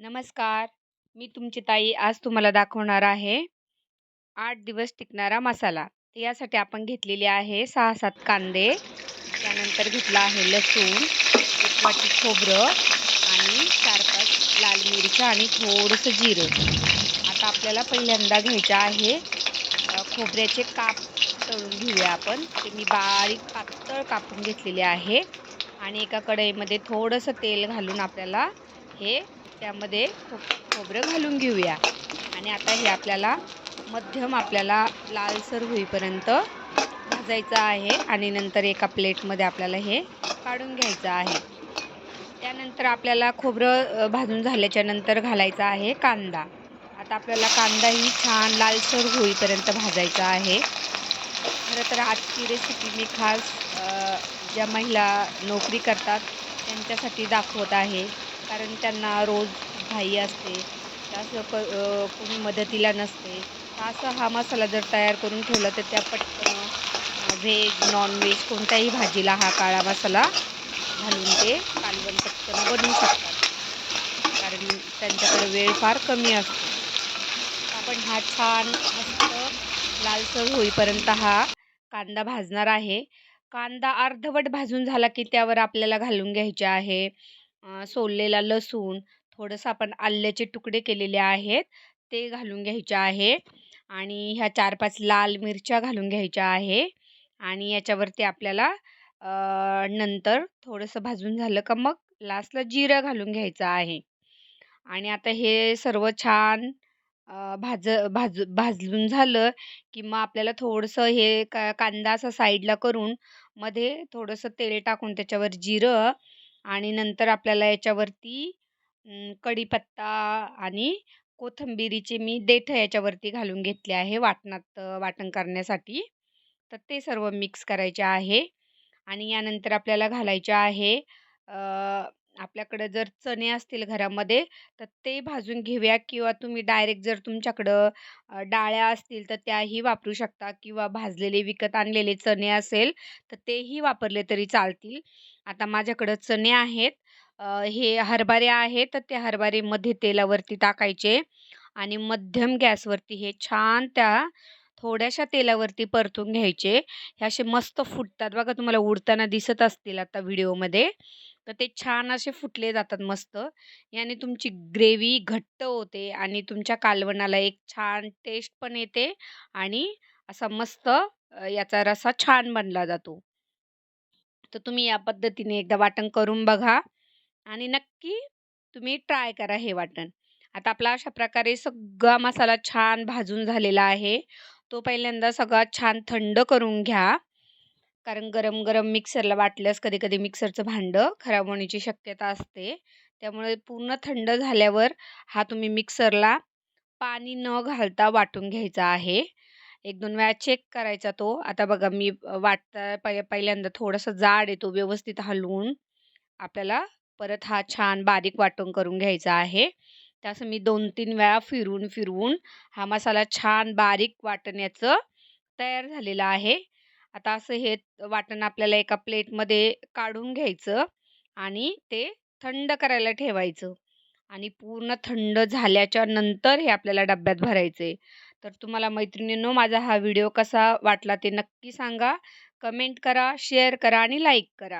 नमस्कार. मी तुमची ताई आज तुम्हाला दाखवणार आहे. आठ दिवस टिकणारा मसाला. तर यासाठी आपण घेतलेले आहे सहा सात कांदे. त्यानंतर घेतला आहे लसूण एक वाटी खोबरं आणि चार पाच लाल मिरच्या आणि थोडंसं जिरं. आता आपल्याला पहिल्यांदा घ्यायचं आहे खोबऱ्याचे काप तळून घेऊया आपण. ते मी बारीक पातळ कापून घेतलेले आहे. आणि एका कढईमध्ये थोडंसं तेल घालून आपल्याला हे त्यामध्ये खो खोबरं घालून घेऊया. आणि आता हे आपल्याला मध्यम आपल्याला लालसर होईपर्यंत भाजायचं आहे. आणि नंतर एका प्लेटमध्ये आपल्याला हे काढून घ्यायचं आहे. त्यानंतर आपल्याला खोबरं भाजून झाल्याच्यानंतर घालायचा आहे कांदा. आता आपल्याला कांदाही छान लालसर होईपर्यंत भाजायचा आहे. खरं तर आजची रेसिपी मी खास ज्या महिला नोकरी करतात त्यांच्यासाठी दाखवत आहे. कारण त्यांना रोज घाई असते. असं क कोणी मदतीला नसते. असं हा मसाला जर तयार करून ठेवला तर त्या पटकन व्हेज नॉनव्हेज कोणत्याही भाजीला हा काळा मसाला घालून ते कालवण पटकन बनवू शकतात. कारण त्यांच्याकडे वेळ फार कमी असतो. आपण हा छान मस्त लालसर होईपर्यंत हा कांदा भाजणार आहे. कांदा अर्धवट भाजून झाला की त्यावर आपल्याला घालून घ्यायचे आहे. सोललेला लसूण थोडंसं आपण आल्याचे तुकडे केलेले आहेत ते घालून घ्यायचे आहे. आणि ह्या चार पाच लाल मिरच्या घालून घ्यायच्या आहे. आणि याच्यावरती आपल्याला नंतर थोडंसं भाजून झालं का मग लास्टला जिरं घालून घ्यायचं आहे. आणि आता हे सर्व छान भाज भाज भाजून झालं की मग आपल्याला थोडंसं हे का कांदा असं साईडला करून मध्ये थोडंसं तेल टाकून त्याच्यावर जिरं आणि नंतर आपल्याला याच्यावरती कढीपत्ता आणि कोथिंबिरीचे मी देठं याच्यावरती घालून घेतले आहे वाटणात वाटण करण्यासाठी. तर ते सर्व मिक्स करायचे आहे आणि यानंतर आपल्याला घालायचे आहे आपल्याकडं जर चणे असतील घरामध्ये तर ते भाजून घेऊया किंवा तुम्ही डायरेक्ट जर तुमच्याकडं डाळ्या असतील तर त्याही वापरू शकता किंवा भाजलेले विकत आणलेले चणे असेल तर तेही वापरले तरी चालतील. आता माझ्याकडं चणे आहेत हे हरभरे आहेत तर ते हरभरेमध्ये तेलावरती टाकायचे आणि मध्यम गॅसवरती हे छान त्या थोड्याशा तेलावरती परतून घ्यायचे. हे असे मस्त फुटतात बघा तुम्हाला उडताना दिसत असतील आता व्हिडिओमध्ये. तर ते छान असे फुटले जातात मस्त. याने तुमची ग्रेव्ही घट्ट होते आणि तुमच्या कालवणाला एक छान टेस्ट पण येते आणि असा मस्त याचा रसा छान बनला जातो. तर तुम्ही या पद्धतीने एकदा वाटण करून बघा आणि नक्की तुम्ही ट्राय करा हे वाटण. आता आपला अशा प्रकारे सगळा मसाला छान भाजून झालेला आहे. तो पहिल्यांदा सगळा छान थंड करून घ्या. कारण गरम गरम मिक्सरला वाटल्यास कधी कधी मिक्सरचं भांडं खराब होण्याची शक्यता असते. त्यामुळे पूर्ण थंड झाल्यावर हा तुम्ही मिक्सरला पाणी न घालता वाटून घ्यायचा आहे. एक दोन वेळा चेक करायचा तो. आता बघा मी वाटता पहिल्यांदा थोडंसं जाड येतो व्यवस्थित हलवून आपल्याला परत हा छान बारीक वाटून करून घ्यायचा आहे. त्यासं मी दोन तीन वेळा फिरून फिरवून हा मसाला छान बारीक वाटण्याचं तयार झालेला आहे. आता असं हे वाटण आपल्याला एका प्लेटमध्ये काढून घ्यायचं आणि ते थंड करायला ठेवायचं आणि पूर्ण थंड झाल्याच्यानंतर हे आपल्याला डब्यात भरायचे. तर तुम्हाला मैत्रिणींनो माझा हा व्हिडिओ कसा वाटला ते नक्की सांगा. कमेंट करा शेअर करा आणि लाईक करा.